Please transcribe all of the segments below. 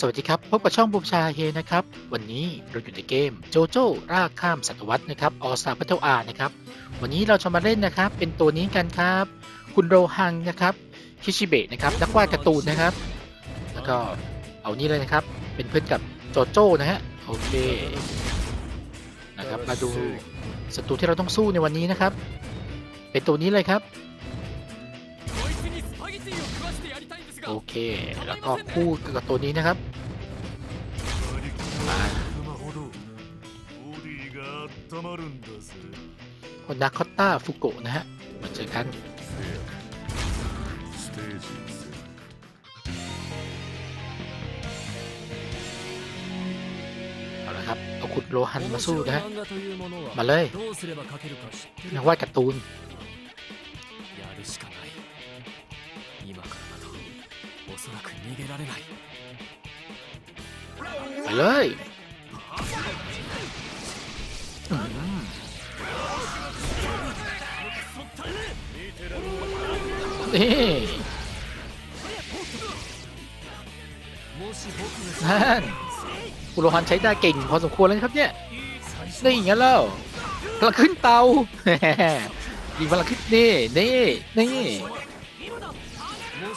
สวัสดีครับ พบกับช่องบูมชาเฮนะครับ วันนี้เราอยู่ในเกมโจโจ้รากข้ามศตวรรษนะครับออสตาพัทอานะครับ วันนี้เราจะมาเล่นนะครับ เป็นตัวนี้กันครับ คุณโรฮังนะครับคิชิเบะนะครับ นักวาดการ์ตูนนะครับ แล้วก็เอานี่เลยนะครับ เป็นเพื่อนกับโจโจ้นะฮะ โอเค นะครับ มาดูศัตรูที่เราต้องสู้ในวันนี้นะครับ เป็นตัวนี้เลยครับ โอเค แล้วก็คู่กับตัวนี้นะครับคนดาคอตตาฟุโกะนะฮะมาเจอกันเอาละครับเอาขุดโลหันมาสู้นะฮะมาเลยนักวาดการ์ตูน おそらく逃げられない ไปเลยอืมนี่ もし僕が นั่นคุณโลหันใช้ได้เก่งพอสมควรเลยนะครับเนี่ย นี่อย่างนั้นแล้วพลังขึ้นเตา ยิงพลังขึ้นนี่นี่นี่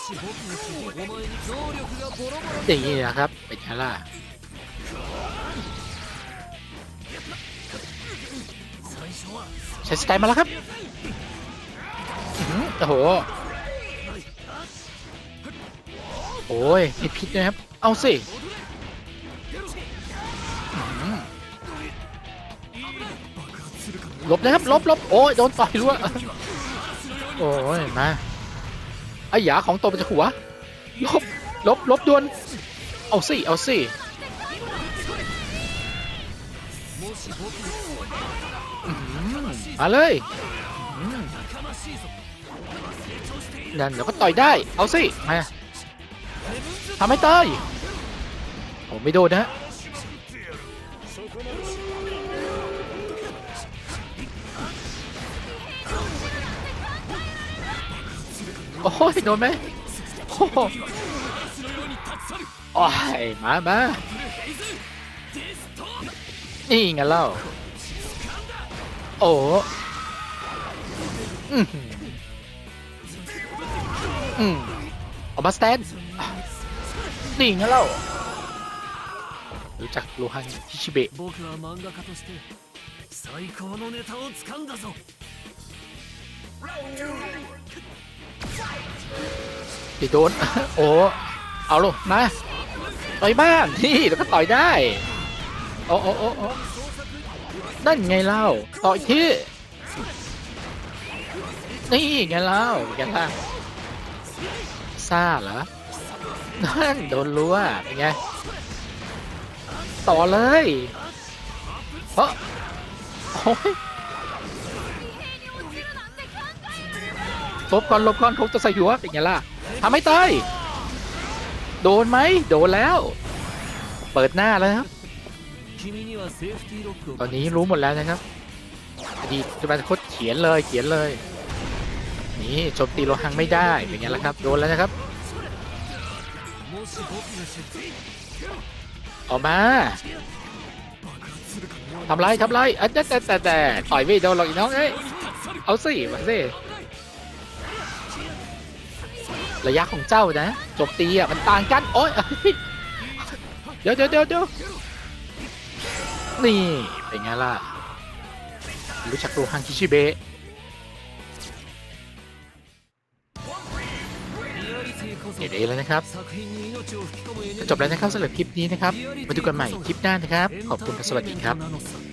อย่างนี้นะครับเป็นไงล่ะใช้สไตล์มาแล้วครับโอ้โหโอ้ยมีพิษนะครับ เอาสิลบนะครับลบลบโอ้ยโดนต่อยรั่วโอ้ยมา ไอ้หยาของตมันจะหัวลบลบลบด่วนเอาสิเอาสิมาเลยนั่นเดี๋ยวก็ต่อยได้ เอาสิ มาทำให้ตายโอ้ไม่โดนนะ โอ้ยโดนไหมโอ้โหโอ้ยมามานี่ไงเล่า โอ้อือหืออืมออกมาสแตนนี่ไงเล่า รู้จักโลฮันคิชิเบะ ตีโดน โอ้ เอาลูกมา ต่อยบ้านนี่แล้วก็ต่อยได้โอ้โอ้โอ้นั่นไงเล่า ต่อยที่ นี่ไงเล่าไงล่ะซาเหรอ นั่นโดนรั้วเป็นไง ต่อเลย เฮ้โอ้ย ลบก่อนลบก่อนเขาจะใส่หัวเป็นไงล่ะทำให้ตายโดนไหมโดนแล้ว เปิดหน้าแล้วครับ ตอนนี้รู้หมดแล้วนะครับอดีตจุฬาคตรเขียนเลยเขียนเลย นี่โจมตีโลหังไม่ได้เป็นไงล่ะครับ โดนแล้วนะครับ ออกมาทำไรทำไรอะแต่แต่แต่ต่อยไม่โดนหรอกอีน้องเอ้ยเอาสิมาสิ ระยะของเจ้านะจบตีอะมันต่างกันโอ้ยเดี๋ยวเดี๋ยวเดี๋ยวเดี๋ยวนี่เป็นไงล่ะรู้จักตัวฮังคิชิเบะเดี๋ยวเอแล้วนะครับจบแล้วนะครับสำหรับคลิปนี้นะครับ มาดูกันใหม่คลิปหน้านะครับ ขอบคุณและสวัสดีครับ